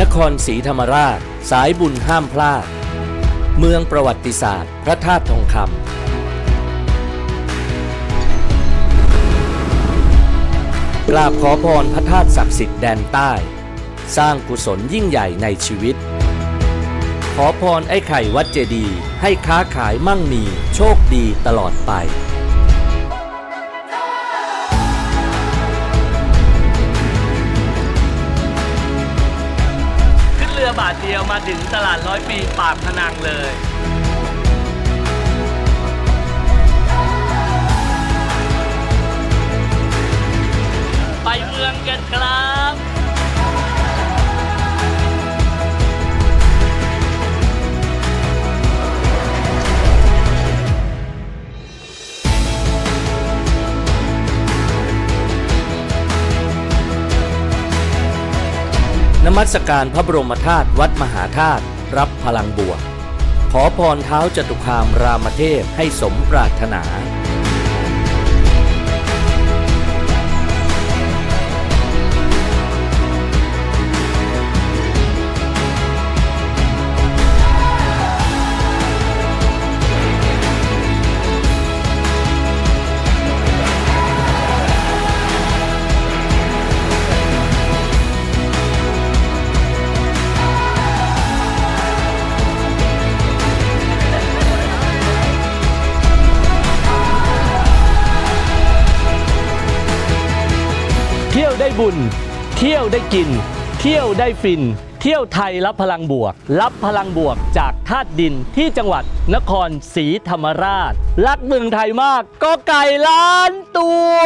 นครศรีธรรมราช สายบุญห้ามพลาด เมืองประวัติศาสตร์ พระธาตุทองคำกราบขอพรพระธาตุศักดิ์สิทธิ์แดนใต้ สร้างกุศลยิ่งใหญ่ในชีวิต ขอพรไอ้ไข่วัดเจดีย์ให้ค้าขายมั่งมีโชคดีตลอดไป บาทเดียวมาถึงตลาดร้อยปีปากพนังเลย นมัสการพระบรมธาตุวัดมหาธาตุรับพลังบวก ขอพรเท้าจตุคามรามเทพให้สมปรารถนา เที่ยวได้บุญ เที่ยวได้กิน เที่ยวได้ฟิน เที่ยวไทยรับพลังบวก รับพลังบวกจากธาตุดินที่จังหวัดนครศรีธรรมราช รักเมืองไทยมากก็ไก่ล้านตัว